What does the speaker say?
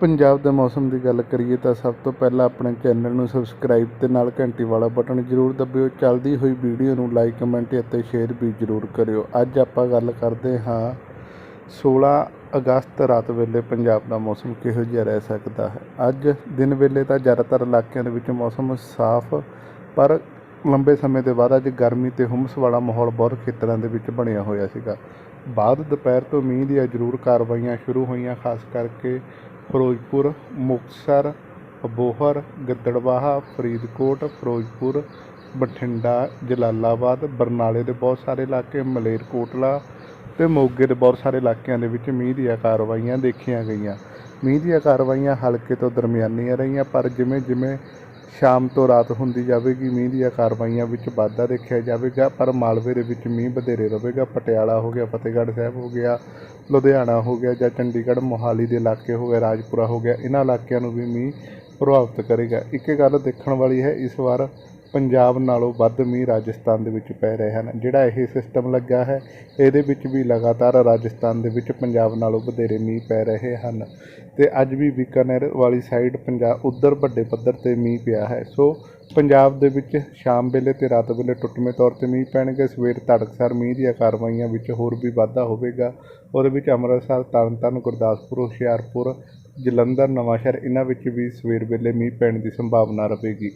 ਪੰਜਾਬ ਦੇ ਮੌਸਮ ਦੀ ਗੱਲ ਕਰੀਏ ਤਾਂ ਸਭ ਤੋਂ ਪਹਿਲਾਂ ਆਪਣੇ ਚੈਨਲ ਨੂੰ ਸਬਸਕ੍ਰਾਈਬ ਤੇ ਨਾਲ ਘੰਟੀ ਵਾਲਾ ਬਟਨ ਜ਼ਰੂਰ ਦਬਿਓ। ਚੱਲਦੀ ਹੋਈ ਵੀਡੀਓ ਨੂੰ ਲਾਈਕ, ਕਮੈਂਟ ਅਤੇ ਸ਼ੇਅਰ ਵੀ ਜ਼ਰੂਰ ਕਰਿਓ। ਅੱਜ ਆਪਾਂ ਗੱਲ ਕਰਦੇ ਹਾਂ 16 ਅਗਸਤ ਰਾਤ ਵੇਲੇ ਪੰਜਾਬ ਦਾ ਮੌਸਮ ਕਿਹੋ ਜਿਹਾ ਰਹਿ ਸਕਦਾ ਹੈ? ਅੱਜ ਦਿਨ ਵੇਲੇ ਤਾਂ ਜ਼ਿਆਦਾਤਰ ਇਲਾਕਿਆਂ ਦੇ ਵਿੱਚ ਮੌਸਮ ਸਾਫ਼ ਪਰ ਲੰਬੇ ਸਮੇਂ ਦੇ ਬਾਅਦ ਅੱਜ ਗਰਮੀ ਤੇ ਹੁਮਸ ਵਾਲਾ ਮਾਹੌਲ ਬਹੁਤ ਖੇਤਰਾਂ ਦੇ ਵਿੱਚ ਬਣਿਆ ਹੋਇਆ ਸੀਗਾ। ਬਾਅਦ ਦੁਪਹਿਰ ਤੋਂ ਮੀਂਹ ਦੀਆਂ ਜ਼ਰੂਰ ਕਾਰਵਾਈਆਂ ਸ਼ੁਰੂ ਹੋਈਆਂ, ਖਾਸ ਕਰਕੇ ਫਿਰੋਜ਼ਪੁਰ, ਮੁਕਤਸਰ, ਅਬੋਹਰ ਗਿੱਦੜਬਾਹਾ ਫਰੀਦਕੋਟ, ਫਿਰੋਜ਼ਪੁਰ, ਬਠਿੰਡਾ, ਜਲਾਲਾਬਾਦ, ਬਰਨਾਲੇ ਦੇ ਬਹੁਤ ਸਾਰੇ ਇਲਾਕੇ ਮਲੇਰਕੋਟਲਾ ਤੇ ਮੋਗੇ ਦੇ ਬਹੁਤ ਸਾਰੇ ਇਲਾਕਿਆਂ ਦੇ ਵਿੱਚ ਮੀਂਹ ਦੀਆਂ ਕਾਰਵਾਈਆਂ ਦੇਖੀਆਂ ਗਈਆਂ। ਮੀਂਹ ਦੀਆਂ ਕਾਰਵਾਈਆਂ ਹਲਕੇ ਤੋਂ ਦਰਮਿਆਨੀਆਂ ਰਹੀਆਂ, ਪਰ ਜਿਵੇਂ ਜਿਵੇਂ ਸ਼ਾਮ ਤੋਂ ਰਾਤ ਹੁੰਦੀ ਜਾਵੇਗੀ, ਮੀਂਹ ਦੀਆਂ ਕਾਰਵਾਈਆਂ ਵਿੱਚ ਵਾਧਾ ਦੇਖਿਆ ਜਾਵੇਗਾ, ਪਰ ਮਾਲਵੇ ਦੇ ਵਿੱਚ ਮੀਂਹ ਵਧੇਰੇ ਰਹੇਗਾ। ਪਟਿਆਲਾ ਹੋ ਗਿਆ, ਫਤਿਹਗੜ੍ਹ ਸਾਹਿਬ ਹੋ ਗਿਆ, ਲੁਧਿਆਣਾ ਹੋ ਗਿਆ ਜਾਂ ਚੰਡੀਗੜ੍ਹ, ਮੋਹਾਲੀ ਦੇ ਇਲਾਕੇ ਹੋ ਗਏ ਰਾਜਪੁਰਾ ਹੋ ਗਿਆ ਇਹਨਾਂ ਇਲਾਕਿਆਂ ਨੂੰ ਵੀ ਮੀਂਹ ਪ੍ਰਭਾਵਿਤ ਕਰੇਗਾ। ਇੱਕ ਗੱਲ ਦੇਖਣ ਵਾਲੀ ਹੈ, ਇਸ ਵਾਰ ਪੰਜਾਬ ਨਾਲੋਂ ਵੱਧ ਮੀਂਹ ਰਾਜਸਥਾਨ ਦੇ ਵਿੱਚ ਪੈ ਰਹੇ ਹਨ। ਜਿਹੜਾ ਇਹ ਸਿਸਟਮ ਲੱਗਾ ਹੈ, ਇਹਦੇ ਵਿੱਚ ਵੀ ਲਗਾਤਾਰ ਰਾਜਸਥਾਨ ਦੇ ਵਿੱਚ ਪੰਜਾਬ ਨਾਲੋਂ ਵਧੇਰੇ ਮੀਂਹ ਪੈ ਰਹੇ ਹਨ। ਤੇ ਅੱਜ ਵੀ ਬੀਕਾਨੇਰ ਵਾਲੀ ਸਾਈਡ ਪੰਜਾਬ ਉਧਰ ਵੱਡੇ ਪੱਧਰ ਤੇ ਮੀਂਹ ਪਿਆ ਹੈ। ਸੋ ਪੰਜਾਬ ਦੇ ਵਿੱਚ ਸ਼ਾਮ ਵੇਲੇ ਤੇ ਰਾਤ ਵੇਲੇ ਟੁੱਟਵੇਂ ਤੌਰ ਤੇ ਮੀਂਹ ਪੈਣਗੇ। ਸਵੇਰ ਤੜਕਸਾਰ ਮੀਂਹ ਦੀਆਂ ਕਾਰਵਾਈਆਂ ਵਿੱਚ ਹੋਰ ਵੀ ਵਾਧਾ ਹੋਵੇਗਾ। ਉਹਦੇ ਵਿੱਚ ਅੰਮ੍ਰਿਤਸਰ, ਤਰਨਤਾਰਨ, ਗੁਰਦਾਸਪੁਰ, ਹੁਸ਼ਿਆਰਪੁਰ, ਜਲੰਧਰ, ਨਵਾਂਸ਼ਹਿਰ, ਇਹਨਾਂ ਵਿੱਚ ਵੀ ਸਵੇਰ ਵੇਲੇ ਮੀਂਹ ਪੈਣ ਦੀ ਸੰਭਾਵਨਾ ਰਹੇਗੀ।